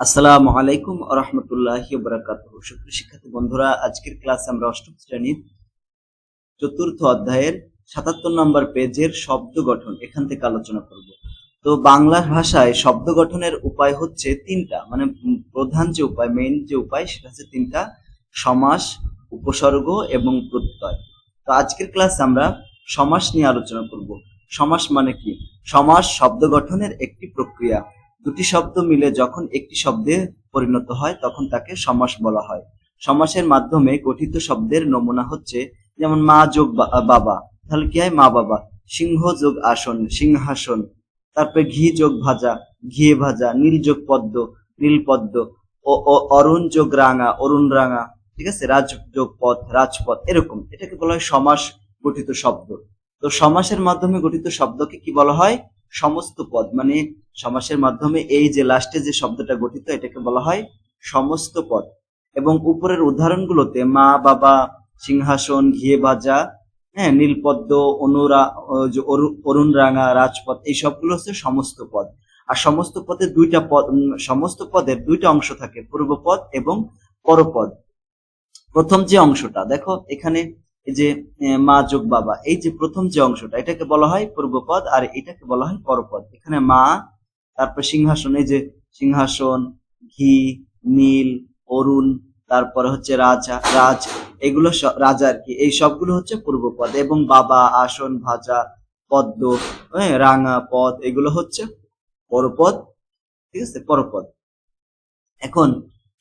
আসসালামু আলাইকুম রহমতুল্লাহি বরাকাত সুপ্রিয় শিক্ষার্থী বন্ধুরা, আজকের ক্লাসে আমরা অষ্টম শ্রেণির চতুর্থ অধ্যায়ের সাতাত্তর নম্বর পেজের শব্দ গঠন এখান থেকে আলোচনা করব। তো বাংলা ভাষায় শব্দ গঠনের উপায় হচ্ছে তিনটা মানে প্রধান যে উপায় মেইন যে উপায়, সেটা হচ্ছে তিনটা, সমাস, উপসর্গ এবং প্রত্যয়। তো আজকের ক্লাসে আমরা সমাস নিয়ে আলোচনা করব। সমাস মানে কি? সমাস শব্দ গঠনের একটি প্রক্রিয়া। দুটি শব্দ মিলে যখন একটি শব্দে পরিণত হয়, তখন তাকে সমাস বলা হয়। সমাসের মাধ্যমে গঠিত শব্দের নমুনা হচ্ছে যেমন মা যোগ বাবা। তাহলে কি হয়? মা বাবা। সিংহ যোগ আসন, সিংহাসন। তারপরে ঘি যোগ ভাজা ঘিয়ে ভাজা, নীল যোগ পদ্ম, নীল পদ্ম। ও- অরুণ যোগ রাঙা, অরুণ রাঙা। ঠিক আছে? রাজ যোগ পথ, রাজপথ, এরকম। এটাকে বলা হয় সমাস গঠিত শব্দ। তো সমাসের মাধ্যমে গঠিত শব্দকে কি বলা হয়? সমস্ত পদ মানে সমাসের মাধ্যমে এই যে লাস্টে যে শব্দটা গঠিত, এটাকে বলা হয় সমস্ত পদ। এবং উপরের উদাহরণগুলোতে মা, বাবা, সিংহাসন, ঘিয়ে ভাজা হ্যাঁ নীলপদ্ম, অনুরা অরু- অরুণ রাঙা, রাজপথ, এই সবগুলো হচ্ছে সমস্ত পদ। আর সমস্ত পদের দুইটা পদ সমস্ত পদের দুইটা অংশ থাকে পূর্বপদ এবং পরপদ। প্রথম যে অংশটা, দেখো, এখানে যে মা যোগ বাবা, এই যে প্রথম যে অংশটা, এটাকে বলা হয় পূর্বপদ আর এটাকে বলা হয় পরপদ। এখানে মা, তারপর সিংহাসন, এই যে সিংহাসন, ঘি, নীল, অরুণ, তারপরে হচ্ছে রাজা, রাজ, এগুলো রাজা আর কি, এই সবগুলো হচ্ছে পূর্বপদ এবং বাবা, আসন, ভাজা, পদ্ম রাঙা, পদ, এগুলো হচ্ছে পরপদ, ঠিক আছে, পরপদ। এখন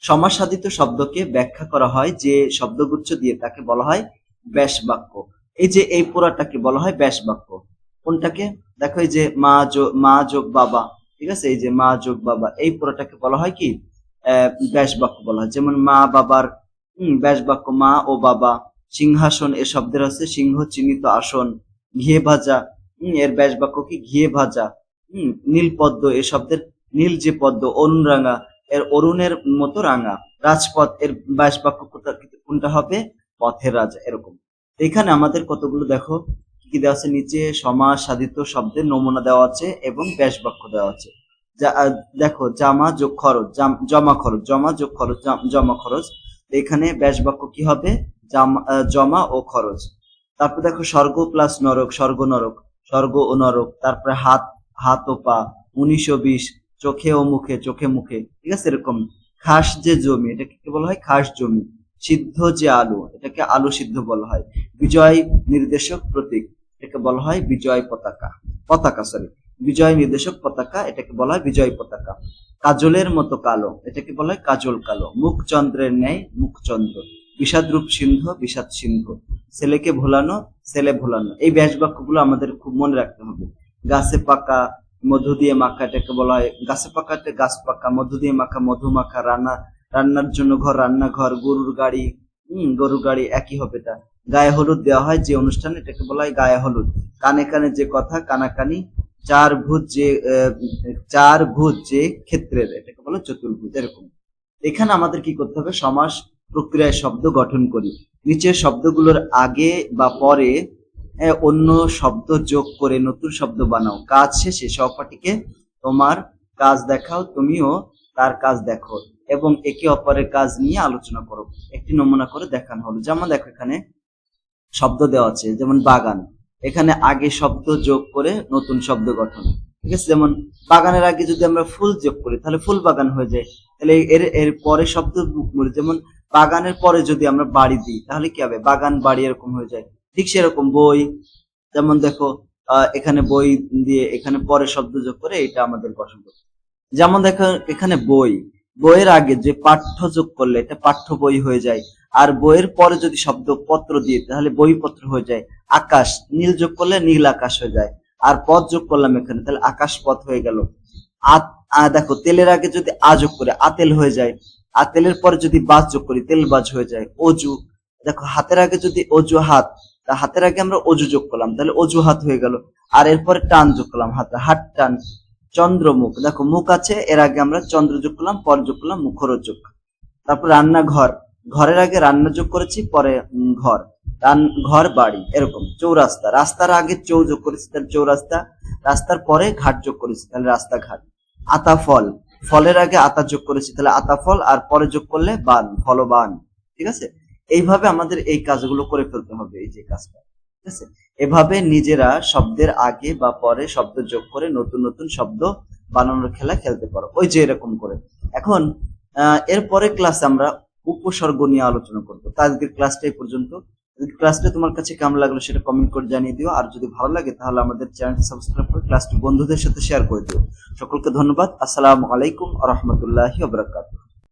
সমাসাধিত শব্দকে ব্যাখ্যা করা হয় যে শব্দগুচ্ছ দিয়ে তাকে বলা হয় ব্যাস বাক্য এই যে এই পোড়াটাকে বলা হয় ব্যাস বাক্য কোনটাকে? দেখো এই যে মা যোগ মা যোগ বাবা, ঠিক আছে? এই যে মা যোগ বাবা, এই পোড়াটাকে বলা হয় কি? ব্যাস বাক্য বলা হয়। যেমন মা বাবার ব্যাস বাক্য মা ও বাবা, সিংহাসন এ শব্দের হচ্ছে সিংহ চিহ্নিত আসন, ঘিয়ে ভাজা এর ব্যাস বাক্য কি? ঘিয়ে ভাজা, হম, নীল পদ্ম এ শব্দের, নীল যে পদ্ম, অরুণ রাঙা, এর অরুণের মতো রাঙা। রাজপথ এর ব্যাস বাক্য কোনটা হবে? পথের রাজা, এরকম। এখানে আমাদের কতগুলো দেখো? কি কি দেওয়া আছে নিচে? সমাস সাধিত শব্দের নমুনা দেওয়া আছে এবং ব্যাস বাক্য দেওয়া আছে। যা দেখো, জামা যোগ খরচ, জমা খরচ, জমা যোগ খরচ, জাম- খরচ। এখানে ব্যাস বাক্য কি হবে? জামা ও খরচ। তারপর দেখো, স্বর্গ প্লাস নরক, স্বর্গ নরক, স্বর্গ ও নরক। তারপরে হাত হাত ও পা, উনিশ ও বিশ, চোখে ও মুখে, চোখে মুখে। ঠিক আছে? এরকম। খাস যে জমি, এটাকে কি বলা হয়? খাস জমি। সিদ্ধ যে আলু, এটাকে আলু সিদ্ধ বলা হয়। বিজয় নির্দেশক প্রতীক, এটাকে বলা হয় বিজয় পতাকা। পতাকা সরি বিজয় নির্দেশক পতাকা, এটাকে বলা হয় বিজয় পতাকা। কাজলের মতো কালো, এটাকে বলা হয় কাজল কালো। মুখ চন্দ্রের ন্যায় মুখচন্দ্র বিষাদ রূপ সিন্ধ, বিষাদ সিন্ধ ছেলেকে ভোলানো, ছেলে ভোলানো। এই ব্যাস বাক্যগুলো আমাদের খুব মনে রাখতে হবে। গাছে পাকা, মধু দিয়ে মাখা, এটাকে বলা হয় গাছে পাকাতে গাছ পাকা, মধু দিয়ে মাখা, মধু মাখা রান্না রান্নার জন্য ঘর, রান্নাঘর, গরুর গাড়ি, হম, গরুর গাড়ি একই হবে এটা গায়ে হলুদ দেওয়া হয় যে অনুষ্ঠান, এটাকে বলা হয় গায়ে হলুদ। কানে কানে যে কথা, কানাকানি, চার ভূত যে চার ভূত যে ক্ষেত্রের, এটাকে বলা চতুর্ভুজ এরকম। এখানে আমাদের কি করতে হবে? সমাস প্রক্রিয়ায় শব্দ গঠন করি। নিচের শব্দগুলোর আগে বা পরে অন্য শব্দ যোগ করে নতুন শব্দ বানাও। কাজ শেষে সহপাঠীকে, তোমার কাজ দেখাও, তুমিও তার কাজ দেখো এবং একে অপরের কাজ নিয়ে আলোচনা করো। একটি নমুনা করে দেখানো হলো। যেমন দেখো এখানে শব্দ দেওয়া আছে, যেমন বাগান। এখানে আগে শব্দ যোগ করে নতুন শব্দ গঠন। ঠিক আছে? যেমন বাগানের আগে যদি আমরা ফুল যোগ করি, তাহলে ফুল বাগান হয়ে যায়। তাহলে এর এর পরে শব্দ যেমন বাগানের পরে যদি আমরা বাড়ি দিই, তাহলে কি হবে? বাগান, বাড়ি এরকম হয়ে যায়। ঠিক সেরকম বই। যেমন দেখো এখানে বই দিয়ে এখানে পরে শব্দ যোগ করে এটা আমাদের গঠন করতে। যেমন দেখো, এখানে বই। বইয়ের আগে যে পাঠ্য যোগ করলে এটা পাঠ্য বই হয়ে যায়। আর বইয়ের পরে যদি শব্দ পত্র দিয়ে, তাহলে বইপত্র হয়ে যায়। আকাশ, নীল যোগ করলে নীল আকাশ হয়ে যায়। আর পথ যোগ করলাম এখানে, তাহলে আকাশ পথ হয়ে গেল। দেখো, তেলের আগে যদি আ যোগ করে আতেল হয়ে যায়। আর তেলের পরে যদি বাজ যোগ করি, তেল বাজ হয়ে যায়। অজু, দেখো, হাতের আগে যদি অজু হাত হাতের আগে আমরা অজু যোগ করলাম, তাহলে অজু হাত হয়ে গেল। আর এরপরে টান যোগ করলাম, হাতে, হাত টান। চন্দ্রমুখ। দেখো, মুখ আছে, এর আগে আমরা চন্দ্র যোগ করলাম পরে যোগ করলাম মুখরোচ যোগ তারপর রান্নাঘর। ঘরের আগে রান্না যোগ করেছি, পরে ঘর। ঘর, বাড়ি, এরকম, চৌরাস্তা। রাস্তার আগে চৌ যোগ করেছি, তাহলে চৌরাস্তা। রাস্তার পরে ঘাট যোগ করেছি, তাহলে রাস্তাঘাট। আতা ফল। ফলের আগে আতা যোগ করেছি, তাহলে আতা ফল, আর পরে যোগ করলে বান, ফলবান। ঠিক আছে? এইভাবে আমাদের এই কাজগুলো করে ফেলতে হবে, এই যে কাজটা। ঠিক আছে এভাবে নিজেরা শব্দের আগে বা পরে শব্দ যোগ করে নতুন নতুন শব্দ বানানোর খেলা খেলতে পারো। ওই যে এরকম করে। এখন এরপরে ক্লাসে আমরা উপসর্গ নিয়ে আলোচনা করব। তো আজকের ক্লাসটা এই পর্যন্ত। ক্লাসটা তোমার কাছে কেমন লাগল সেটা কমেন্ট করে জানিয়ে দিও। আর যদি ভালো লাগে তাহলে আমাদের চ্যানেলটি সাবস্ক্রাইব করে ক্লাসটি বন্ধুদের সাথে শেয়ার করে দিও। সকলকে ধন্যবাদ। আসসালামু আলাইকুম রহমতুল্লাহি ওবরাকাতুহ